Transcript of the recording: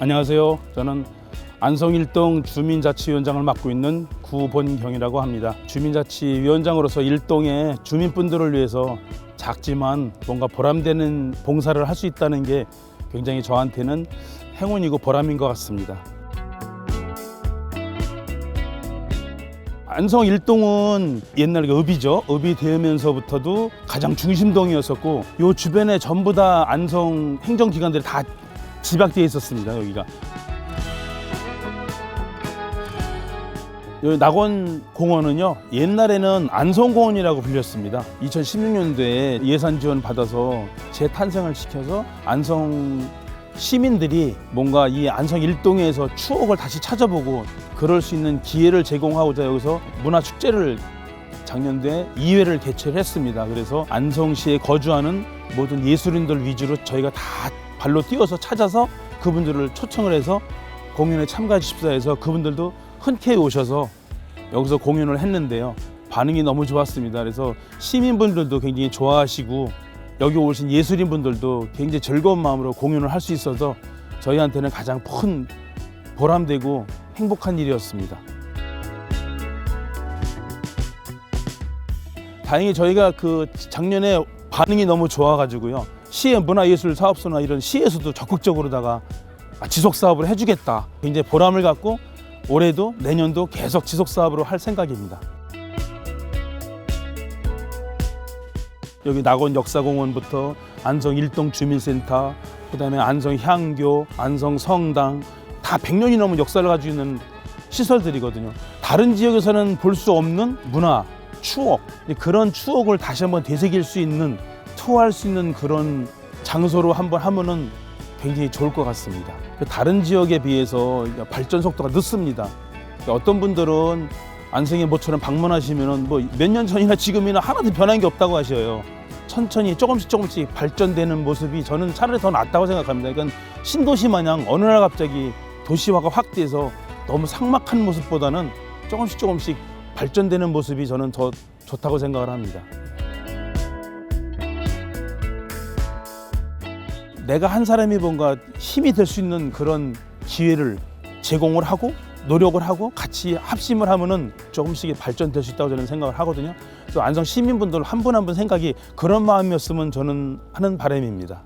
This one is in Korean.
안녕하세요. 저는 안성 일동 주민자치위원장을 맡고 있는 구본경이라고 합니다. 주민자치위원장으로서 일동의 주민분들을 위해서 작지만 뭔가 보람되는 봉사를 할 수 있다는 게 굉장히 저한테는 행운이고 보람인 것 같습니다. 안성 일동은 옛날 그 읍이죠. 읍이 되면서부터도 가장 중심동이었었고 요 주변에 전부 다 안성 행정기관들이 다 집약되어 있었습니다. 여기가. 여기 낙원공원은요 옛날에는 안성공원이라고 불렸습니다 2016년도에 예산 지원 받아서 재탄생을 시켜서 안성 시민들이 뭔가 이 안성 일동에서 추억을 다시 찾아보고 그럴 수 있는 기회를 제공하고자 여기서 문화 축제를 작년도에 2회를 개최를 했습니다. 그래서 안성시에 거주하는 모든 예술인들 위주로 저희가 다 발로 뛰어서 찾아서 그분들을 초청을 해서 공연에 참가해 주십사 해서 그분들도 흔쾌히 오셔서 여기서 공연을 했는데요. 반응이 너무 좋았습니다. 그래서 시민분들도 굉장히 좋아하시고 여기 오신 예술인 분들도 굉장히 즐거운 마음으로 공연을 할 수 있어서 저희한테는 가장 큰 보람되고 행복한 일이었습니다. 다행히 저희가 그 작년에 반응이 너무 좋아가지고요. 시의 문화예술 사업소나 이런 시에서도 적극적으로다가 아, 지속 사업을 해주겠다. 굉장히 보람을 갖고 올해도 내년도 계속 지속 사업으로 할 생각입니다. 여기 낙원 역사공원부터 안성 일동 주민센터, 그다음에 안성 향교, 안성 성당 다 100년이 넘은 역사를 가지고 있는 시설들이거든요. 다른 지역에서는 볼 수 없는 문화, 추억 그런 추억을 다시 한번 되새길 수 있는 투어할 수 있는 그런 장소로 한번 하면은 굉장히 좋을 것 같습니다. 그 다른 지역에 비해서 발전 속도가 늦습니다. 그러니까 어떤 분들은 안성의 모처럼 방문하시면은 뭐 몇 년 전이나 지금이나 하나도 변한 게 없다고 하셔요. 천천히 조금씩 조금씩 발전되는 모습이 저는 차라리 더 낫다고 생각합니다. 그러니까 신도시 마냥 어느 날 갑자기 도시화가 확대해서 너무 삭막한 모습보다는 조금씩 조금씩 발전되는 모습이 저는 더 좋다고 생각을 합니다. 내가 한 사람이 뭔가 힘이 될 수 있는 그런 기회를 제공을 하고 노력을 하고 같이 합심을 하면은 조금씩 발전될 수 있다고 저는 생각을 하거든요. 또 안성 시민분들 한 분 한 분 생각이 그런 마음이었으면 저는 하는 바람입니다.